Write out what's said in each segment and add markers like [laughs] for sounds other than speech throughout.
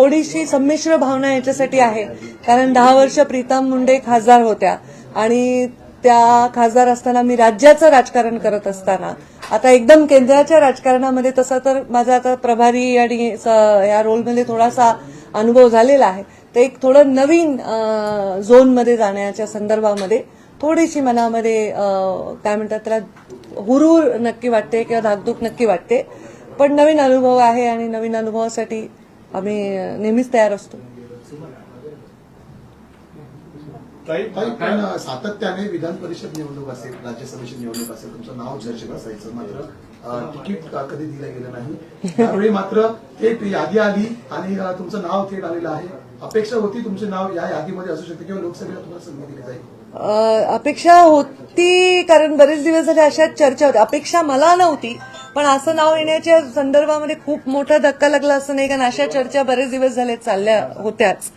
थोडीशी संमिश्र भावना याच्यासाठी आहे. कारण दहा वर्ष प्रीतम मुंडे खासदार होत्या. आणि त्या खासदार असताना मी राज्याचं राजकारण करत असताना आता एकदम केंद्राच्या राजकारणामध्ये तसं तर माझा आता प्रभारी आणि स- या रोलमध्ये थोडासा अनुभव झालेला आहे. तर एक थोडं नवीन झोनमध्ये जाण्याच्या संदर्भामध्ये थोडीशी मनामध्ये काय म्हणतात त्याला हुरूर नक्की वाटते किंवा धाकधूक नक्की वाटते. पण नवीन अनुभव आहे आणि नवीन अनुभवासाठी आम्ही नेहमीच तयार असतो. सातत्याने विधान परिषद निवडणूक असेल राज्यसभेची निवडणूक असेल तुमचं नाव चर्चेत असायचं मात्र तिकीट का- कधी दिलं गेलं नाही. त्यावेळी मात्र थेट यादी आली आणि तुमचं नाव थेट आलेलं आहे. अपेक्षा होती तुमचं नाव या यादीमध्ये असू शकते किंवा लोकसभेला तुम्हाला संधी दिली जाईल? अपेक्षा होती कारण बरेच दिवस झाले अशाच चर्चा होत्या. अपेक्षा मला नव्हती पण असं नाव येण्याच्या संदर्भामध्ये खूप मोठा धक्का लागला असं नाही कारण अशा चर्चा बरेच दिवस झाले चालल्या होत्याच.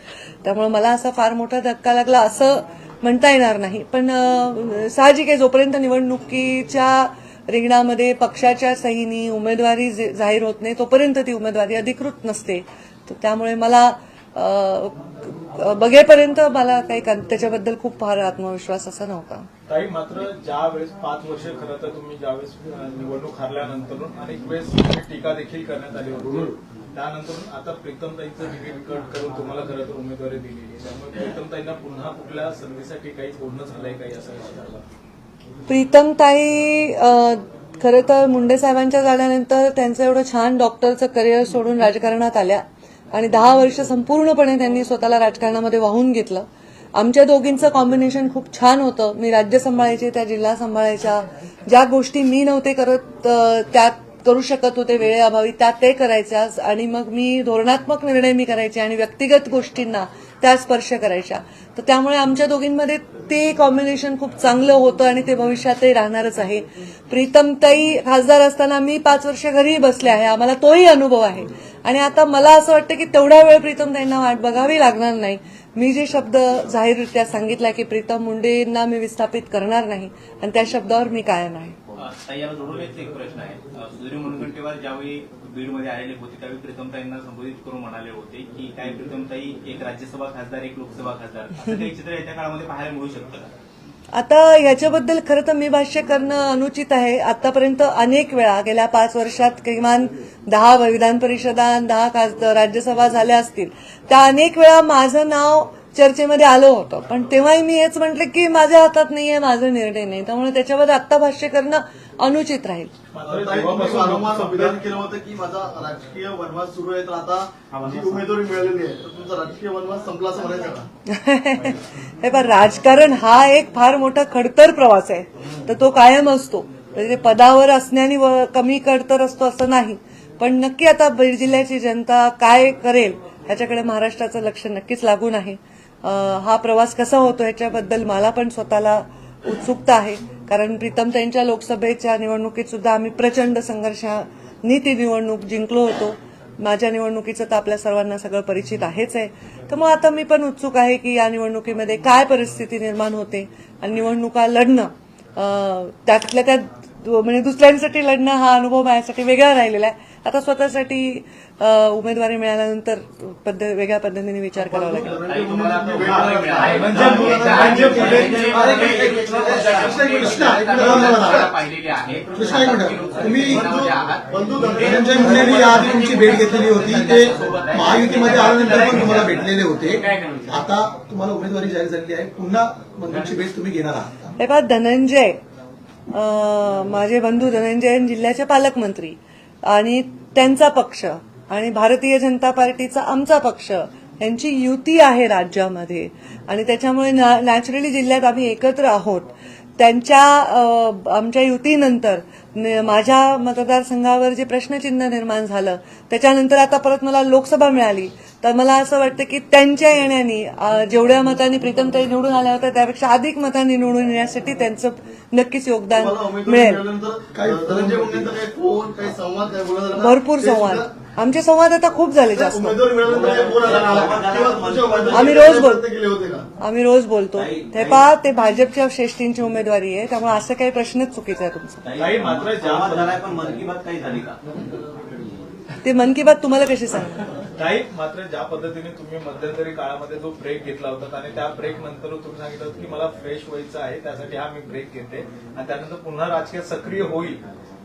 त्यामुळे मला असा फार मोठा धक्का लागला असं म्हणता येणार नाही. पण साहजिक आहे जोपर्यंत निवडणुकीच्या रिंगणामध्ये पक्षाच्या सहीनी उमेदवारी जे- जाहीर होत नाही तोपर्यंत ती उमेदवारी अधिकृत नसते. तर त्यामुळे मला बघेपर्यंत मला काही त्याच्याबद्दल खूप फार आत्मविश्वास असा नव्हता. ताई मात्र ज्या वेळेस पाच वर्ष खरं तर तुम्ही ज्यावेळेस अं, निवडणूक हारल्यानंतर अनेक वेळेस टीका देखील करण्यात आली होती. त्यानंतर आता प्रीतमताईचं तिकीट कट करून तुम्हाला खरं तर उमेदवारी दिलेली त्यामुळे प्रीतमताईंना पुन्हा कुठल्या संधीसाठी काही बोलणं झालंय काही असं विचारलं प्रीतमताई खरं तर मुंडे साहेबांच्या झाल्यानंतर त्यांचं एवढं छान डॉक्टरचं करिअर सोडून राजकारणात आल्या. आणि दहा वर्ष संपूर्णपणे त्यांनी स्वतःला राजकारणामध्ये वाहून घेतलं. आमच्या दोघींचं कॉम्बिनेशन खूप छान होतं. मी राज्य सांभाळायचे त्या जिल्हा सांभाळायच्या. ज्या गोष्टी मी नव्हते करत त्यात त्या करू शकत होते वेळेअभावी त्या ते करायच्या आणि मग मी धोरणात्मक निर्णय मी करायचे आणि व्यक्तिगत गोष्टींना त्या स्पर्श करायच्या. तर त्यामुळे आमच्या दोघींमध्ये ते कॉम्बिनेशन खूप चांगलं होतं आणि ते भविष्यातही राहणारच आहे. प्रीतमताई खासदार असताना मी पाच वर्ष घरी बसले आहे. आम्हाला तोही अनुभव आहे. आणि आता मला असं वाटतं की तेवढा वेळ प्रीतमताईंना वाट बघावी लागणार नाही. मी जे शब्द जाहीररित्या सांगितला की प्रीतम मुंडेंना मी विस्थापित करणार नाही. आणि त्या शब्दावर मी कायम आहे. ताई याला जोडून एक एक प्रश्न आहे. सुधीर मुनगंटीवार ज्यावेळी बीडमध्ये आलेले होते त्यावेळी प्रीतमताईंना संबोधित करून म्हणाले होते की काय प्रीतमताई एक राज्यसभा खासदार एक लोकसभा खासदार. असं काही चित्र येत्या काळामध्ये पाहायला मिळू शकतं का? आता याच्याबद्दल खरं तर मी भाष्य करणं अनुचित आहे. आतापर्यंत अनेक वेळा गेल्या पाच वर्षात किमान दहा विधान परिषदा दहा खासदार राज्यसभा झाल्या असतील. त्या अनेक वेळा माझं नाव चर्चेमध्ये आलं होतं. पण तेव्हाही मी हेच म्हटलं की माझ्या हातात नाहीये माझा निर्णय नाही. त्यामुळे त्याच्यावर आत्ता भाष्य करणं अनुचित राहील. मात्र ताई, तुम्ही जेव्हापासून वारंवार लोकसभेत- विधान केलं होतं की माझा राजकीय वनवास सुरू आहे तर आता जी उमेदवारी मिळालेली आहे तुमचा राजकीय वनवास संपला असं म्हणायचं का? [laughs] हे पण राजकारण हा एक फार मोठा खडतर प्रवास आहे. तर तो कायम असतो. म्हणजे पदावर असण्याने व- कमी खडतर असतो असं नाही. पण नक्की आता बीड जिल्ह्याची जनता काय करेल ह्याच्याकडे महाराष्ट्राचं लक्ष नक्कीच लागून आहे. हा प्रवास कसा होतो ह्याच्याबद्दल मला पण स्वतःला उत्सुकता आहे. कारण प्रीतम त्यांच्या लोकसभेच्या निवडणुकीत सुद्धा आम्ही प्रचंड संघर्षाने ती निवडणूक जिंकलो होतो. माझ्या निवडणुकीचं तर आपल्या सर्वांना सगळं परिचित आहेच आहे. तर मग आता मी पण उत्सुक आहे की या निवडणुकीमध्ये काय परिस्थिती निर्माण होते आणि निवडणुका लढणं त्यातल्या त्यात म्हणजे दुसऱ्यांसाठी लढणं हा अनुभव माझ्यासाठी वेगळा राहिलेला आहे. आता स्वतःसाठी उमेदवारी मिळाल्यानंतर पद्धत वेगळ्या पद्धतीने विचार करावा लागेल तुम्ही केंद्रामध्ये आहात. बंधू तुमची भेट घेतलेली होती ते महायुतीमध्ये आल्यानंतर पण तुम्हाला भेटलेले होते आता तुम्हाला उमेदवारी जाहीर झालेली आहे पुन्हा बंधूंची भेट तुम्ही घेणार आहात धनंजय माझे बंधू धनंजय जिल्ह्याचे पालकमंत्री आणि त्यांचा पक्ष आणि भारतीय जनता पार्टीचा आमचा पक्ष यांची युती आहे राज्यामध्ये. आणि त्याच्यामुळे नॅचरली जिल्ह्यात आम्ही एकत्र आहोत. त्यांच्या आमच्या युतीनंतर न- माझ्या मतदारसंघावर जे प्रश्नचिन्ह निर्माण झालं त्याच्यानंतर आता परत मला लोकसभा मिळाली. तर मला असं वाटतं की त्यांच्या येण्याने जेवढ्या मतांनी प्रीतमताई निवडून आल्या होत्या त्यापेक्षा अधिक मतांनी निवडून येण्यासाठी त्यांचं नक्कीच योगदान मिळेल? भरपूर ते संवाद. आमचे संवाद आता खूप झाले जास्त. आम्ही रोज बोल- प्रयत्न केले होते का? आम्ही रोज बोलतो. हे पहा ते भाजपच्या श्रेष्ठींची उमेदवारी आहे. त्यामुळे असं काही प्रश्नच चुकीचा आहे तुमचा. ते मन की बात तुम्हाला कशी सांगणार ताई मात्र ज्या पद्धतीने तुम्ही मध्यंतरी काळामध्ये जो ब्रेक घेतला होता आणि त्या ब्रेक नंतर तुम्ही सांगितलं होतं की मला फ्रेश व्हायचं आहे त्यासाठी हा मी ब्रेक घेते आणि त्यानंतर पुन्हा राजकीय सक्रिय होईल.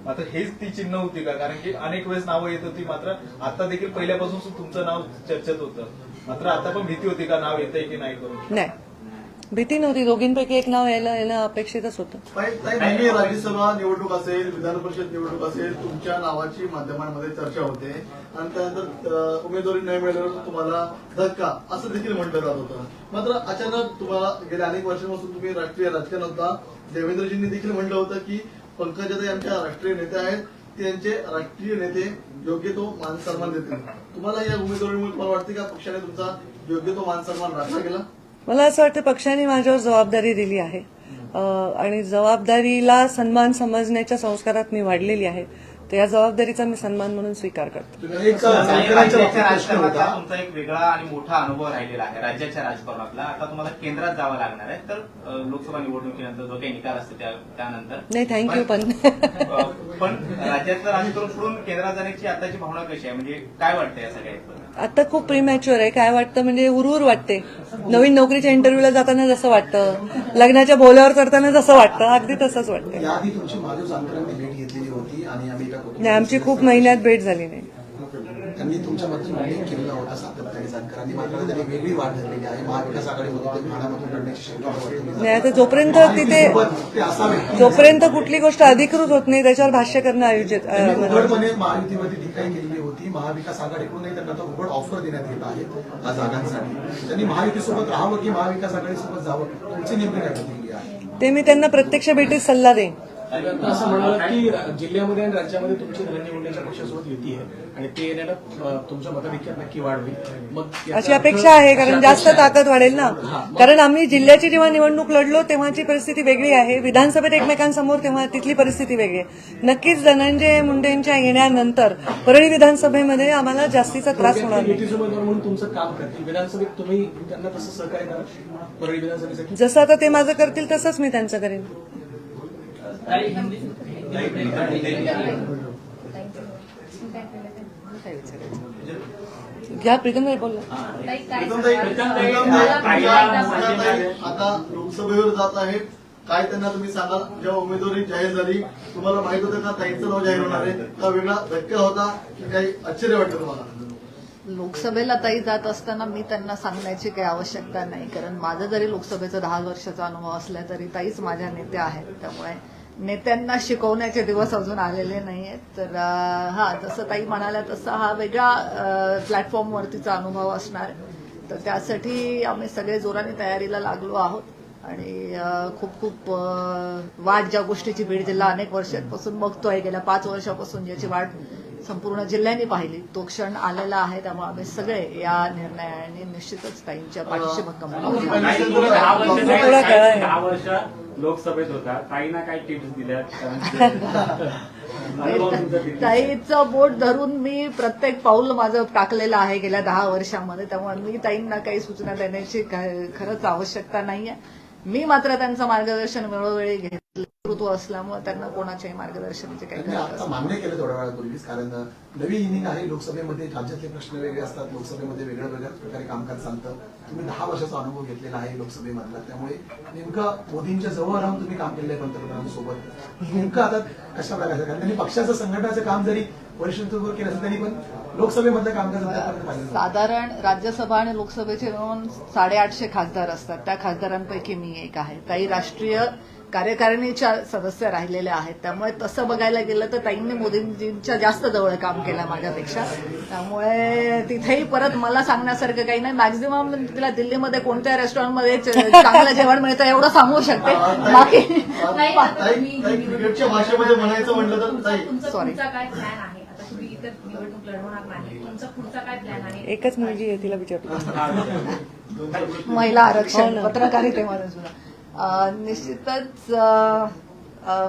मात्र हेच ती चिन्ह होती का? कारण की अनेक वेळेस नावं येत होती मात्र आता देखील पहिल्यापासून तुमचं नाव चर्चेत होतं. मात्र आता पण भीती होती का नाव येतंय की नाही करून? नाही. भीती नव्हती. दोघींपैकी एक नाव यायला यायला अपेक्षितच होतं. राज्यसभा निवडणूक असेल विधान परिषद निवडणूक असेल तुमच्या नावाची माध्यमांमध्ये चर्चा होते. आणि त्यानंतर उमेदवारी नाही मिळाल्यावर तुम्हाला धक्का असं देखील म्हटलं जात होतं. मात्र अचानक तुम्हाला गेल्या अनेक वर्षांपासून तुम्ही राष्ट्रीय राजकारण होता. देवेंद्रजींनी देखील म्हटलं होतं की पंकजाताई आमच्या राष्ट्रीय नेते आहेत. त्यांचे राष्ट्रीय नेते योग्य तो मान सन्मान देतील. तुम्हाला या उमेदवारीमुळे तुम्हाला वाटते का पक्षाने तुमचा योग्य तो मान सन्मान राखला गेला? मला असं वाटतं पक्षाने माझ्यावर जबाबदारी दिली आहे. आणि जबाबदारीला सन्मान समजण्याच्या संस्कारात मी वाढलेली आहे. तर या जबाबदारीचा मी सन्मान म्हणून स्वीकार करतो. तुमचा एक वेगळा आणि मोठा अनुभव राहिलेला आहे राज्याच्या राजकारणातला. आता तुम्हाला केंद्रात जावं लागणार आहे तर लोकसभा निवडणुकीनंतर जो काही निकाल असतो त्या- त्यानंतर. नाही थँक्यू पण पण राज्याचं राजकारण सोडून केंद्रात जाण्याची आताची भावना कशी आहे? म्हणजे काय वाटतं या सगळ्यात आता खूप प्रीमॅच्युअर आहे. काय वाटतं? म्हणजे उरवर वाटते. नवीन नोकरीच्या इंटरव्ह्यूला जाताना जसं वाटतं. लग्नाच्या बोल्यावर चढताना जसं वाटतं. अगदी तसंच वाटतं नाही आमची खूप महिन्यात भेट झाली नाही. त्यांनी तुमच्याबद्दल उल्लेख केलेला होता सातत्याने जानकरांनी मात्र त्यांनी वेगळी वाट धरलेली आहे. महाविकास आघाडीमध्ये ते ठाण्यामधून लढण्याची शक्यता नाही आता. जोपर्यंत तिथे ते जोपर्यंत कुठली गोष्ट अधिकृत होत नाही त्याच्यावर भाष्य करणं आयोजित उघडपणे महायुतीवरती टीकाही केलेली होती. महाविकास आघाडीकडूनही त्यांना आता उघड ऑफर देण्यात येत आहे या जागांसाठी. त्यांनी महायुतीसोबत राहावं की महाविकास आघाडीसोबत जावं? तुमची नेमकी काय प्रतिक्रिया आहे? ते मी त्यांना प्रत्यक्ष भेटीत सल्ला देईन. असं म्हणाला की जिल्ह्यामध्ये आणि राज्यामध्ये तुमची मुंडेच्या पक्षासोबत युती आहे आणि ते येण्याला तुमच्या मताधिक्यात नक्की वाढ होईल. मग अशी अपेक्षा आहे कारण जास्त. ताकद वाढेल ना? कारण आम्ही जिल्ह्याची जेव्हा निवडणूक लढलो तेव्हाची परिस्थिती वेगळी आहे. विधानसभेत एकमेकांसमोर तेव्हा तिथली परिस्थिती वेगळी आहे. नक्कीच धनंजय मुंडेंच्या येण्यानंतर परळी विधानसभेमध्ये आम्हाला जास्तीचा त्रास होणार नाही. युतीचे उमेदवार म्हणून तुमचं काम करतील. विधानसभेत तुम्ही त्यांना तसं सहकार्य करा. परळी विधानसभेसाठी. जसं आता ते माझं करतील तसंच मी त्यांचं करेन. घ्या प्रीतम बोलला. आता लोकसभेवर जात आहेत. काय त्यांना तुम्ही सांगाल? जेव्हा उमेदवारी जाहीर झाली तुम्हाला माहीत होतं का ताईंचं नाव जाहीर होणार आहे? का वेगळा धक्का होता? की काही आश्चर्य वाटतं तुम्हाला? लोकसभेला ताई जात असताना मी त्यांना सांगण्याची काही आवश्यकता नाही कारण माझं जरी लोकसभेचा दहा वर्षाचा अनुभव असला तरी ताईच माझ्या नेत्या आहेत त्यामुळे नेत्यांना शिकवण्याचे दिवस अजून आलेले नाही आहेत तर हा जसं ताई म्हणाल्या तसा हा वेगळा प्लॅटफॉर्मवरतीचा अनुभव असणार. तर त्यासाठी आम्ही सगळे जोराने तयारीला लागलो आहोत. आणि खूप खूप वाट ज्या गोष्टीची बीड जिल्हा अनेक वर्षांपासून बघतोय गेल्या पाच वर्षापासून ज्याची वाट संपूर्ण जिल्ह्याने पाहिली तो क्षण आलेला आहे त्यामुळे आम्ही सगळे या निर्णयाने निश्चितच ताईंच्या पाठीशी भक्कम. दहा वर्ष लोकसभेत होता ताईना काय टिप्स दिल्या? ताईचं बोट धरून मी प्रत्येक पाऊल माझं टाकलेलं आहे गेल्या दहा वर्षामध्ये त्यामुळे मी ताईंना काही सूचना देण्याची खरंच आवश्यकता नाहीये मी मात्र त्यांचं मार्गदर्शन वेळोवेळी घेतलं नेतृत्व असल्यामुळे त्यांना कोणाच्याही मार्गदर्शनाची काही आता मान्य केलं थोड्या वेळापूर्वीच कारण नवी इनिंग आहे. लोकसभेमध्ये राज्यातले प्रश्न वेगळे असतात. लोकसभेमध्ये वेगळ्या वेगळ्या प्रकारे कामकाज चालतं. तुम्ही दहा वर्षाचा अनुभव घेतलेला आहे लोकसभेमधला. त्यामुळे नेमकं मोदींच्या जवळ राहून तुम्ही काम केलेलं आहे पंतप्रधानांसोबत. नेमकं आता कशा प्रकारचं? कारण त्यांनी पक्षाचं संघटनाचं काम जरी वरिष्ठत्वावर केलं असेल तरी पण लोकसभेमधलं कामकाज. साधारण राज्यसभा आणि लोकसभेचे मिळून साडेआठशे खासदार असतात. त्या खासदारांपैकी मी एक आहे. काही राष्ट्रीय कार्यकारिणीच्या सदस्य राहिलेल्या आहेत. त्यामुळे तसं बघायला गेलं तर ताईंनी मोदींजींच्या जास्त जवळ काम केलं माझ्यापेक्षा. त्यामुळे तिथेही परत मला सांगण्यासारखं काही नाही. मॅक्झिमम तिला दिल्लीमध्ये कोणत्या रेस्टॉरंटमध्ये चांगलं जेवण मिळतं एवढं सांगू शकते. बाकी भाषेमध्ये म्हणायचं म्हटलं तर ताई. तुमचा Sorry. पुढचा काय प्लॅन आहे? आता तुम्ही इतर निवडणूक लढवणार नाही. तुमचा पुढचा काय प्लॅन आहे? एकच मुलगी आहे तिला विचारतो. [laughs] महिला हो आरक्षण ना. पत्रकारितेमध्ये सुद्धा. निश्चितच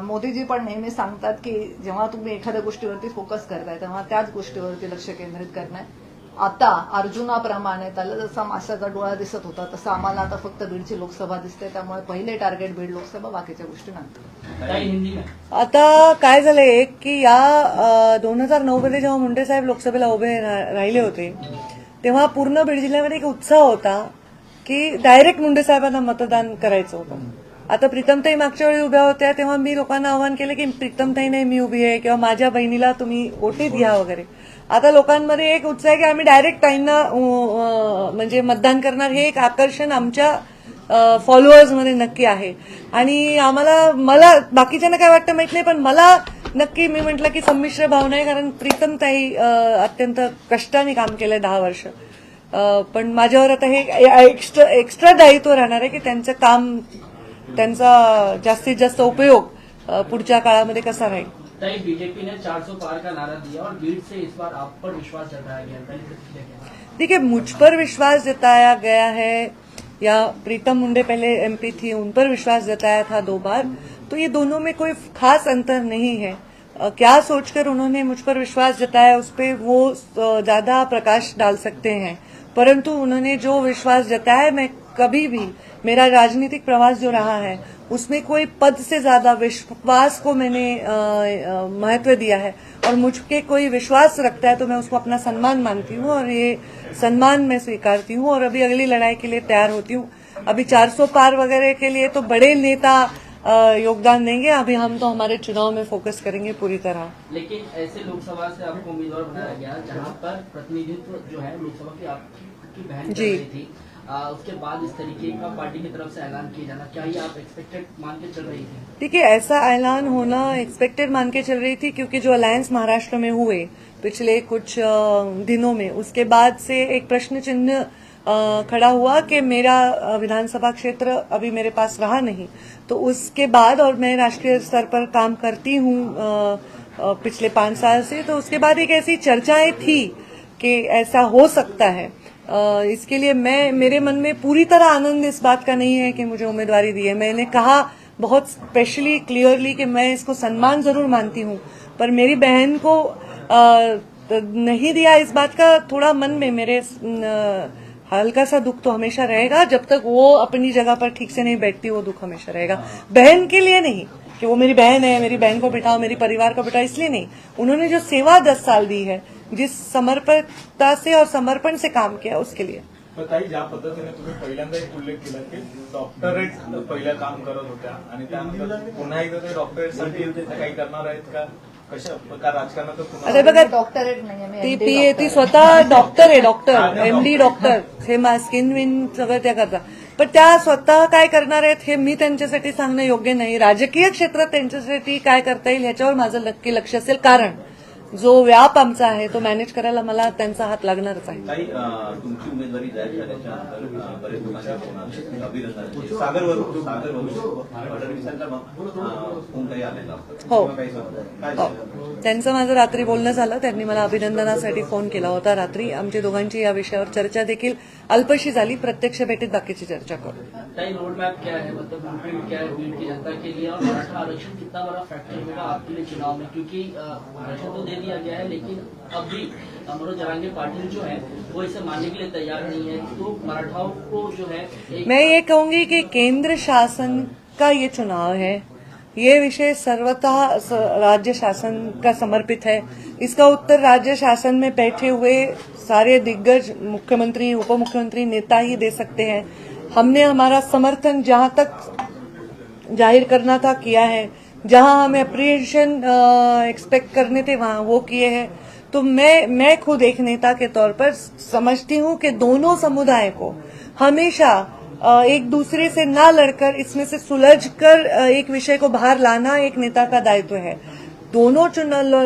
मोदीजी पण नेहमी सांगतात की जेव्हा तुम्ही एखाद्या गोष्टीवरती फोकस करताय तेव्हा त्याच गोष्टीवरती लक्ष केंद्रित करणं. आता अर्जुनाप्रमाणे त्याला जसा माशाचा डोळा दिसत होता तसं आम्हाला आता फक्त बीडची लोकसभा दिसते त्यामुळे पहिले टार्गेट बीड लोकसभा बाकीच्या गोष्टी नंतर. आता काय? झालंय एक की या दोन हजार नऊ मध्ये जेव्हा मुंडे साहेब लोकसभेला उभे राहिले होते तेव्हा पूर्ण बीड जिल्ह्यामध्ये एक उत्साह होता. की डायरेक्ट मुंडे साहेबांना मतदान करायचं होतं. आता प्रीतमताई मागच्या वेळी उभ्या होत्या तेव्हा मी लोकांना आवाहन केलं की प्रीतमताई नाही मी उभी आहे किंवा माझ्या बहिणीला तुम्ही ओटीत घ्या वगैरे. आता लोकांमध्ये एक उत्साह आहे की आम्ही डायरेक्ट ताईंना म्हणजे मतदान करणार हे एक आकर्षण आमच्या फॉलोअर्समध्ये नक्की आहे. आणि आम्हाला मला बाकीच्यांना काय वाटतं माहीत नाही पण मला नक्की मी म्हटलं की संमिश्र भावना आहे कारण प्रीतमताई अत्यंत कष्टाने काम केलंय दहा वर्ष. पण माझ्यावर आता हे एक्स्ट्रा एक्स्ट्रा दायित्व राहणार आहे की त्यांचं काम त्यांचा जास्तीत जास्त उपयोग पुढच्या काळामध्ये कसा राहील? बीजेपी ने 400 पार का नारा दिया और भीड़ से इस बार आप पर विश्वास जताया गया? देखिए। मुझ पर विश्वास जताया गया है या प्रीतम मुंडे पहले एमपी थी उन पर विश्वास जताया था दो बार तो ये दोनों में कोई खास अंतर नहीं है। क्या सोचकर उन्होंने मुझ पर विश्वास जताया उस पर वो ज़्यादा प्रकाश डाल सकते हैं। परंतु उन्होंने जो विश्वास जताया, मैं कभी भी, मेरा राजनीतिक प्रवास जो रहा है, उसमें कोई पद से ज़्यादा विश्वास को मैंने महत्व दिया है। और मुझ पे कोई विश्वास रखता है तो मैं उसको अपना सम्मान मानती हूँ और ये सम्मान मैं स्वीकारती हूँ और अभी अगली लड़ाई के लिए तैयार होती हूँ। अभी 400 पार वगैरह के लिए तो बड़े नेता योगदान देंगे, अभी हम तो हमारे चुनाव में फोकस करेंगे पूरी तरह। लेकिन ऐसे लोकसभा से आपको उम्मीदवार बनाया गया, जहाँ पर प्रतिनिधित्व जो है लोकसभा की आपकी बहन कर जी। रही थी। आ, उसके बाद इस तरीके का पार्टी की तरफ़ से ऐलान किया जाना क्या ये आप एक्सपेक्टेड मान के चल रही थी? देखिए ऐसा ऐलान होना एक्सपेक्टेड मान के चल रही थी क्योंकि जो अलायंस महाराष्ट्र में हुए पिछले कुछ दिनों में उसके बाद से एक प्रश्न चिन्ह खड़ा हुआ कि मेरा विधानसभा क्षेत्र अभी मेरे पास रहा नहीं। तो उसके बाद और मैं राष्ट्रीय स्तर पर काम करती हूँ पिछले पाँच साल से तो उसके बाद एक ऐसी चर्चाएँ थी कि ऐसा हो सकता है। इसके लिए मैं, मेरे मन में पूरी तरह आनंद इस बात का नहीं है कि मुझे उम्मीदवारी दी है। मैंने कहा बहुत स्पेशली क्लियरली कि मैं इसको सम्मान ज़रूर मानती हूँ, पर मेरी बहन को नहीं दिया इस बात का थोड़ा मन में मेरे हल्का सा दुख तो हमेशा रहेगा। जब तक वो अपनी जगह पर ठीक से नहीं बैठती, वो दुख हमेशा रहेगा। बहन के लिए नहीं, कि वो मेरी बहन है, मेरी बहन को बिठाओ, मेरी परिवार को बिठाओ, इसलिए नहीं। उन्होंने जो सेवा दस साल दी है जिस समर्पणता से और समर्पण से काम किया उसके लिए। ताई ज्या पद्धतीने तुम्ही पहिल्यांदा एक उल्लेख केला की डॉक्टरेट पहिलं काम करत होत्या आणि त्यानंतर पुन्हा एकदा ते डॉक्टरेटसाठी काही करणार आहेत का? कशा का राजकारणात पुन्हा अरे बघा डॉक्टरेट नाही मी ती पी डॉक्टर ती आहे. स्वतः डॉक्टर आहे डॉक्टर एमडी डॉक्टर हे स्किन विन सगळं त्या करतात पण त्या स्वतः काय करणार आहेत हे मी त्यांच्यासाठी सांगणं योग्य नाही. राजकीय क्षेत्रात त्यांच्यासाठी काय करता येईल ह्याच्यावर माझं नक्की लक्ष असेल. कारण जो व्याप आमचा आहे तो मॅनेज करायला मला त्यांचा हात लागणारच आहे. तुमची उमेदवारी जाहीर. हो. हो. त्यांचं माझं रात्री बोलणं झालं. त्यांनी मला अभिनंदनासाठी फोन केला होता रात्री. आमची दोघांची या विषयावर चर्चा देखील अल्पशी झाली. प्रत्यक्ष भेटीत बाकीची चर्चा करू. तय रोड मैप क्या मतलब ब्लूप्रिंट क्या भीड़ की जनता के लिए और मराठा आरक्षण कितना बड़ा फैक्टर होगा आपके लिए चुनाव में? क्योंकि दिया गया है लेकिन अब भी अ, मनोज जरांगे पाटिल जो है वो इसे मानने के लिए तैयार नहीं है। तो मराठाओं को जो है मैं ये कहूँगी कि केंद्र शासन का ये चुनाव है। ये विषय सर्वतः राज्य शासन का समर्पित है। इसका उत्तर राज्य शासन में बैठे हुए सारे दिग्गज मुख्यमंत्री उप मुख्यमंत्री नेता ही दे सकते हैं। हमने हमारा समर्थन जहाँ तक ज़ाहिर करना था किया है। जहाँ हमें अप्रिशिएशन एक्सपेक्ट करने थे, वहाँ वो किए हैं। तो मैं मैं खुद एक नेता के तौर पर समझती हूँ कि दोनों समुदाय को हमेशा एक दूसरे से ना लड़कर, इसमें से सुलझ कर एक विषय को बाहर लाना एक नेता का दायित्व है। दोनों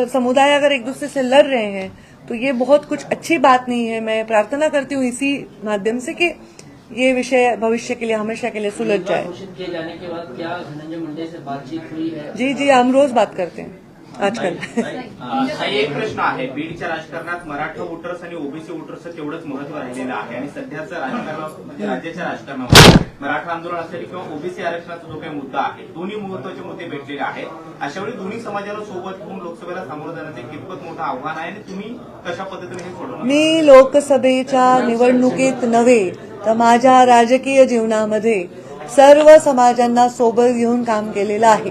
समुदाय अगर एक दूसरे से लड़ रहे हैं तो ये बहुत कुछ अच्छी बात नहीं है। मैं प्रार्थना करती हूँ इसी माध्यम से कि ये विषय भविष्य के लिए हमेशा के लिए सुलझ जाए। घोषित किए जाने के बाद क्या धनंजय मुंडे से बातचीत हुई है? जी जी हम रोज बात करते हैं आजकाल। हा एक प्रश्न आहे. बीडच्या राजकारणात मराठा वोटर्स आणि ओबीसी वोटर्सचं तेवढंच महत्त्व राहिलेलं आहे आणि सध्याचं राजकारण म्हणजे राज्याच्या राजकारणामध्ये मराठा आंदोलन असेल किंवा ओबीसी आरक्षणाचा जो काही मुद्दा आहे दोन्ही महत्त्वाचे मुद्दे भेटलेले आहेत. अशा वेळी दोन्ही समाजाला सोबत घेऊन लोकसभेला सामोरं जाण्याचं एक कितपत मोठं आव्हान आहे आणि तुम्ही कशा पद्धतीने हे सोडवणार? मी लोकसभेच्या निवडणुकीत नव्हे तर माझ्या राजकीय जीवनामध्ये सर्व समाजांना सोबत घेऊन काम केलेलं आहे.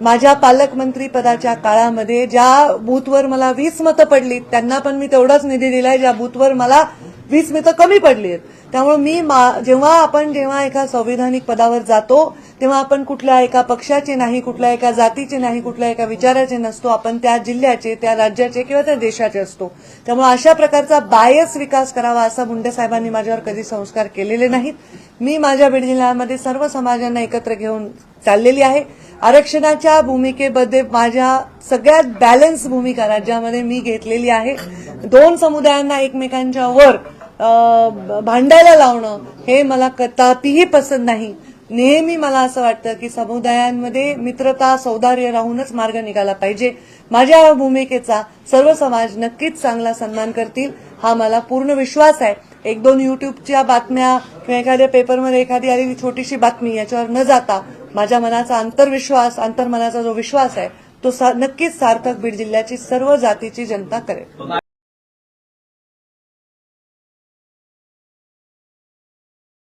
माझ्या पालकमंत्री पदाच्या काळामध्ये ज्या बूथवर मला वीस मतं पडली त्यांना पण मी तेवढाच निधी दिलाय ज्या बूथवर मला वीस तर कमी पडली आहेत. त्यामुळे मी मा- जेव्हा आपण जेव्हा एका संविधानिक पदावर जातो तेव्हा आपण कुठल्या एका पक्षाचे नाही कुठल्या एका जातीचे नाही कुठल्या एका विचाराचे नसतो. आपण त्या जिल्ह्याचे त्या राज्याचे किंवा त्या देशाचे असतो. त्यामुळे अशा प्रकारचा बायस विकास करावा असा मुंडे साहेबांनी माझ्यावर कधी संस्कार केलेले नाहीत. मी माझ्या बीड जिल्ह्यामध्ये सर्व समाजांना एकत्र घेऊन चाललेली आहे. आरक्षणाच्या भूमिकेमध्ये माझ्या सगळ्यात बॅलन्स भूमिका राज्यामध्ये मी घेतलेली आहे. दोन समुदायांना एकमेकांच्या वर भांडायला लावणं हे मला कदापिही पसंत नाही. नेहमी मला असं वाटतं की समुदायांमध्ये मित्रता सौदार्य राहूनच मार्ग निघाला पाहिजे. माझ्या भूमिकेचा सर्व समाज नक्कीच चांगला सन्मान करतील हा मला पूर्ण विश्वास आहे. एक दोन युट्यूबच्या बातम्या किंवा एखाद्या पेपरमध्ये एखादी आलेली छोटीशी बातमी याच्यावर न जाता माझ्या मनाचा आंतरविश्वास आंतरमनाचा जो विश्वास आहे तो सा- नक्कीच सार्थक बीड जिल्ह्याची सर्व जातीची जनता करेल.